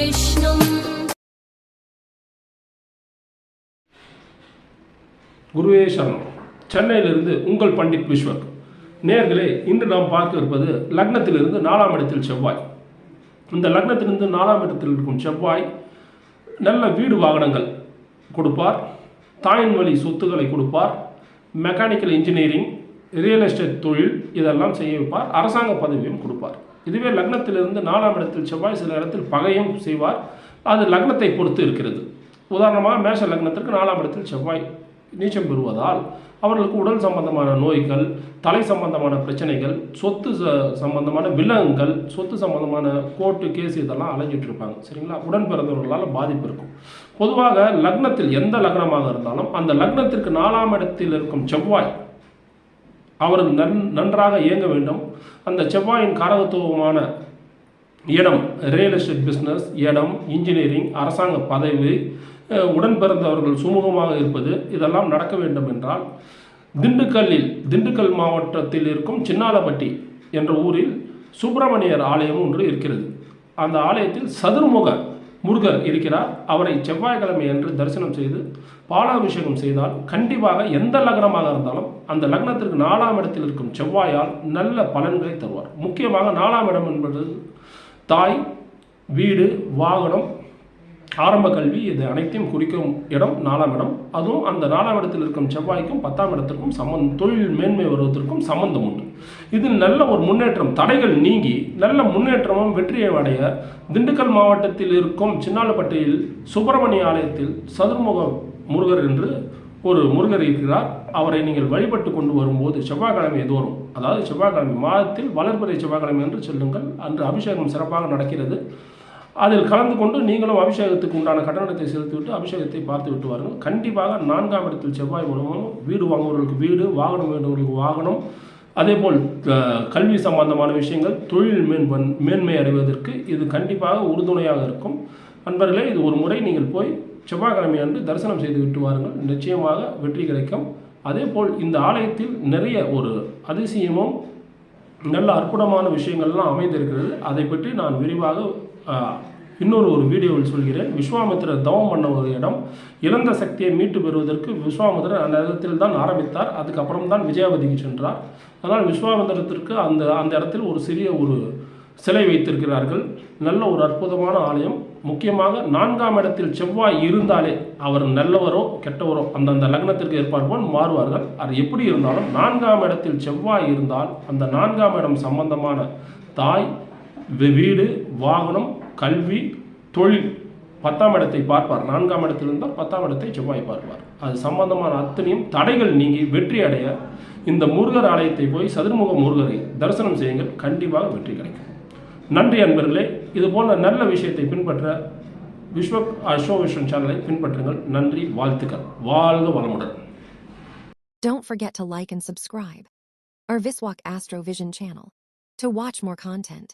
விஷ்ணும் குருவே சரணம். சென்னையிலிருந்து உங்கள் பண்டிட் விஸ்வக். நேர்களே இன்று நாம் பார்க்க இருப்பது லக்னத்திலிருந்து நாலாம் இடத்தில் செவ்வாய். இந்த லக்னத்திலிருந்து நாலாம் இடத்தில் இருக்கும் செவ்வாய் நல்ல வீடு வாகனங்கள் கொடுப்பார். தாயின் வழி சொத்துக்களை கொடுப்பார். மெக்கானிக்கல் இன்ஜினியரிங் ரியல் எஸ்டேட் தொழில் இதெல்லாம் செய்ய வைப்பார். அரசாங்க பதவியும் கொடுப்பார். இதுவே லக்னத்திலிருந்து நாலாம் இடத்தில் செவ்வாய் சில இடத்தில் பகையும் செய்வார். அது லக்னத்தை பொறுத்து இருக்கிறது. உதாரணமாக மேஷ லக்னத்திற்கு நாலாம் இடத்தில் செவ்வாய் நீச்சம் பெறுவதால் அவர்களுக்கு உடல் சம்பந்தமான நோய்கள் தலை சம்பந்தமான பிரச்சனைகள் சொத்து ச- சம்பந்தமான விலங்குகள் சொத்து சம்பந்தமான கோர்ட்டு கேஸ் இதெல்லாம் அலைஞ்சிட்டு இருப்பாங்க. சரிங்களா? உடன் பிறந்தவர்களால் பாதிப்பு இருக்கும். பொதுவாக லக்னத்தில் எந்த லக்னமாக இருந்தாலும் அந்த லக்னத்திற்கு நாலாம் இடத்தில் இருக்கும் செவ்வாய் அவர் நன் நன்றாக இயங்க வேண்டும். அந்த செவ்வாயின் காரகத்துவமான இடம் ரியல் எஸ்டேட் பிஸ்னஸ் இடம் இன்ஜினியரிங் அரசாங்க பதவி உடன் பிறந்தவர்கள் சுமூகமாக இருப்பது இதெல்லாம் நடக்க வேண்டும் என்றால் திண்டுக்கல்லில் திண்டுக்கல் மாவட்டத்தில் இருக்கும் சின்னாலப்பட்டி என்ற ஊரில் சுப்பிரமணியர் ஆலயம் ஒன்று இருக்கிறது. அந்த ஆலயத்தில் சதுர்முக முருகர் இருக்கிறார். அவரை செவ்வாய்க்கிழமை அன்று தரிசனம் செய்து பாலாபிஷேகம் செய்தால் கண்டிப்பாக எந்த லக்னமாக இருந்தாலும் அந்த லக்னத்திற்கு நாலாம் இடத்தில் இருக்கும் செவ்வாயால் நல்ல பலன்களை தருவார். முக்கியமாக நாலாம் இடம் என்பது தாய் வீடு வாகனம் ஆரம்ப கல்வி இது அனைத்தையும் குறிக்கும் இடம் நாலாம் இடம். அதுவும் அந்த நாலாம் இடத்தில் இருக்கும் செவ்வாய்க்கும் பத்தாம் இடத்திற்கும் சம்பந்தம் தொழில் மேன்மை வருவதற்கும் சம்பந்தம் உண்டு. இதில் நல்ல ஒரு முன்னேற்றம் தடைகள் நீங்கி நல்ல முன்னேற்றமும் வெற்றியை அடைய திண்டுக்கல் மாவட்டத்தில் இருக்கும் சின்னாலப்பட்டியில் சுப்பிரமணிய ஆலயத்தில் சதுர்முக முருகர் என்று ஒரு முருகர் இருக்கிறார். அவரை நீங்கள் வழிபட்டு கொண்டு வரும்போது செவ்வாய்க்கிழமை தோறும் அதாவது செவ்வாய்க்கிழமை மாதத்தில் வளர்பிறை செவ்வாய்க்கிழமை என்று சொல்லுங்கள் அன்று அபிஷேகம் சிறப்பாக நடக்கிறது. அதில் கலந்து கொண்டு நீங்களும் அபிஷேகத்துக்கு உண்டான கட்டணத்தை செலுத்திவிட்டு அபிஷேகத்தை பார்த்து விட்டு வாருங்கள். கண்டிப்பாக நான்காம் இடத்தில் செவ்வாய் மூலமும் வீடு வாங்குபவர்களுக்கு வீடு வாகனம் வேண்டுபவர்களுக்கு வாகனம் அதேபோல் அஹ், கல்வி சம்பந்தமான விஷயங்கள் தொழில் மேன்பன் மேன்மை அடைவதற்கு இது கண்டிப்பாக உறுதுணையாக இருக்கும். நண்பர்களே இது ஒரு முறை நீங்கள் போய் செவ்வாய்க்கிழமை அன்று தரிசனம் செய்து விட்டு வாருங்கள். நிச்சயமாக வெற்றி கிடைக்கும். அதேபோல் இந்த ஆலயத்தில் நிறைய ஒரு அதிசயமும் நல்ல அற்புதமான விஷயங்கள்லாம் அமைந்திருக்கிறது. அதை பற்றி நான் விரிவாக இன்னொரு ஒரு வீடியோவில் சொல்கிறேன். விஸ்வாமித்திரர் தவம் பண்ண ஒரு இடம் இழந்த சக்தியை மீட்டு பெறுவதற்கு விஸ்வாமித்திரர் அந்த இடத்தில் தான் ஆரம்பித்தார். அதுக்கப்புறம் தான் விஜயாவதிக்கு சென்றார். அதனால் விஸ்வாமித்திரத்திற்கு அந்த அந்த இடத்தில் ஒரு சிறிய ஒரு சிலை வைத்திருக்கிறார்கள். நல்ல ஒரு அற்புதமான ஆலயம். முக்கியமாக நான்காம் இடத்தில் செவ்வாய் இருந்தாலே அவர் நல்லவரோ கெட்டவரோ அந்தந்த லக்னத்திற்கு ஏற்பார்போல் மாறுவார்கள். அது எப்படி இருந்தாலும் நான்காம் இடத்தில் செவ்வாய் இருந்தால் அந்த நான்காம் இடம் சம்பந்தமான தாய் வீடு வாகனம் கல்வி தொழில் பத்தாம் இடத்தை பார்ப்பார். நான்காம் இடத்தில் இருந்தால் பத்தாம் இடத்தை செவ்வாய் பார்ப்பார். அது சம்பந்தமான அத்தனையும் தடைகள் நீங்கி வெற்றி அடைய இந்த முருகர் ஆலயத்தை போய் சதுர்முக முருகரை தரிசனம் செய்யுங்கள். கண்டிப்பாக வெற்றி கிடைக்கும். நன்றி அன்பர்களே இது போன்ற நல்ல விஷயத்தை பின்பற்ற விஸ்வ அசோ விஸ்வன் சேனலை பின்பற்றுங்கள் நன்றி வாழ்த்துக்கள் வாழ்க வளமுடன் Don't forget to like and subscribe our Viswak Astro Vision channel to watch more content.